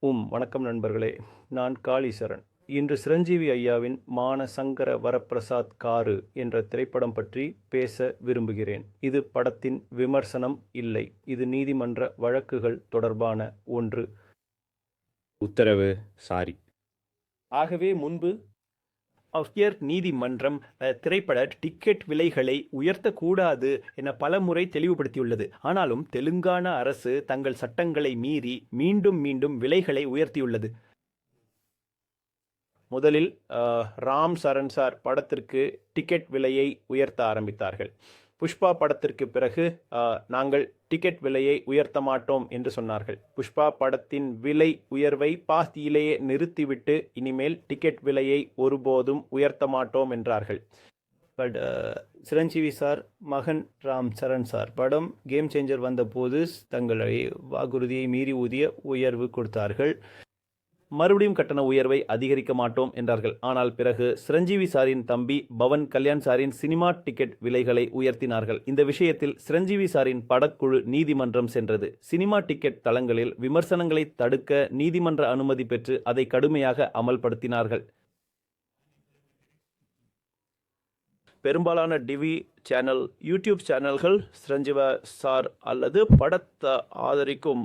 உம் வணக்கம் நண்பர்களே. நான் காளீசரன். இன்று சிரஞ்சீவி ஐயாவின் மானசங்கர வரப்பிரசாத் காரு என்ற திரைப்படம் பற்றி பேச விரும்புகிறேன். இது படத்தின் விமர்சனம் இல்லை. இது நீதிமன்ற வழக்குகள் தொடர்பான ஒன்று. உத்தரவு. சாரி. ஆகவே முன்பு உயர் நீதிமன்றம் திரைப்பட டிக்கெட் விலைகளை உயர்த்தக்கூடாது என பலமுறை தெளிவுபடுத்தியுள்ளது. ஆனாலும் தெலுங்கானா அரசு தங்கள் சட்டங்களை மீறி மீண்டும் மீண்டும் விலைகளை உயர்த்தியுள்ளது. முதலில் ராம் சரண் சார் படத்திற்கு டிக்கெட் விலையை உயர்த்த ஆரம்பித்தார்கள். புஷ்பா படத்திற்கு பிறகு நாங்கள் டிக்கெட் விலையை உயர்த்த மாட்டோம் என்று சொன்னார்கள். புஷ்பா படத்தின் விலை உயர்வை பாதியிலேயே நிறுத்திவிட்டு இனிமேல் டிக்கெட் விலையை ஒருபோதும் உயர்த்த மாட்டோம் என்றார்கள். பட் சிரஞ்சீவி சார் மகன் ராம் சரண் சார் படம் கேம் சேஞ்சர் வந்தபோது தங்களை வாக்குறுதியை மீறி ஊதிய உயர்வு கொடுத்தார்கள். மறுபடியும் கட்டண உயர்வை அதிகரிக்க மாட்டோம் என்றார்கள். ஆனால் பிறகு சிரஞ்சீவி சாரின் தம்பி பவன் கல்யாண் சாரின் சினிமா டிக்கெட் விலைகளை உயர்த்தினார்கள். இந்த விஷயத்தில் சிரஞ்சீவி சாரின் படக்குழு நீதிமன்றம் சென்றது. சினிமா டிக்கெட் தளங்களில் விமர்சனங்களை தடுக்க நீதிமன்ற அனுமதி பெற்று அதை கடுமையாக அமல்படுத்தினார்கள். பெரும்பாலான டிவி சேனல் யூடியூப் சேனல்கள் சிரஞ்சீவ சார் அல்லது படத்தை ஆதரிக்கும்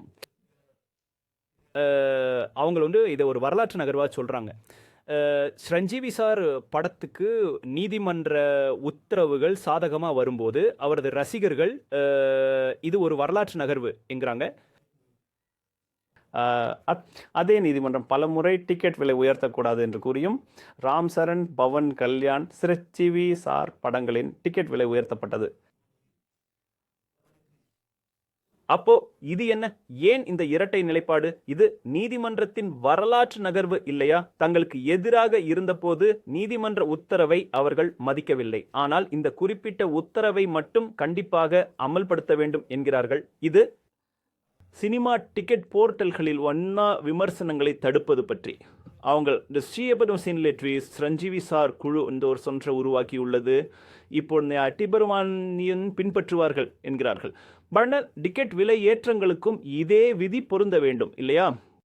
அவங்க வந்து இதை ஒரு வரலாற்று நகர்வாக சொல்கிறாங்க ஸ்ரஞ்சீவி சார் படத்துக்கு நீதிமன்ற உத்தரவுகள் சாதகமாக வரும்போது அவரது ரசிகர்கள் இது ஒரு வரலாற்று நகர்வு என்கிறாங்க. அத்- அதே நீதிமன்றம் பலமுறை டிக்கெட் விலை உயர்த்தக்கூடாது என்று கூறியும் ராம் சரண் பவன் கல்யாண் சிரஞ்சீவி சார் படங்களின் டிக்கெட் விலை உயர்த்தப்பட்டது. அப்போ இது என்ன? ஏன் இந்த இரட்டை நிலைப்பாடு? இது நீதிமன்றத்தின் வரலாற்று நகர்வு இல்லையா? தங்களுக்கு எதிராக இருந்தபோது நீதிமன்ற உத்தரவை அவர்கள் மதிக்கவில்லை. ஆனால் இந்த குறிப்பிட்ட உத்தரவை மட்டும் கண்டிப்பாக அமல்படுத்த வேண்டும் என்கிறார்கள். இது சினிமா டிக்கெட் போர்ட்டல்களில் ஒன்னா விமர்சனங்களை தடுப்பது பற்றி. அவங்க இந்த ஸ்ரீயபதம் சின்லெட்ரி சஞ்சீவி சார் குழு என்ற ஒரு சொன்றை உருவாக்கியுள்ளது. இப்போது அட்டிபெருமானியன் பின்பற்றுவார்கள் என்கிறார்கள். பட் டிக்கெட் விலை ஏற்றங்களுக்கும் இதே விதி பொருந்த வேண்டும் இல்லையா?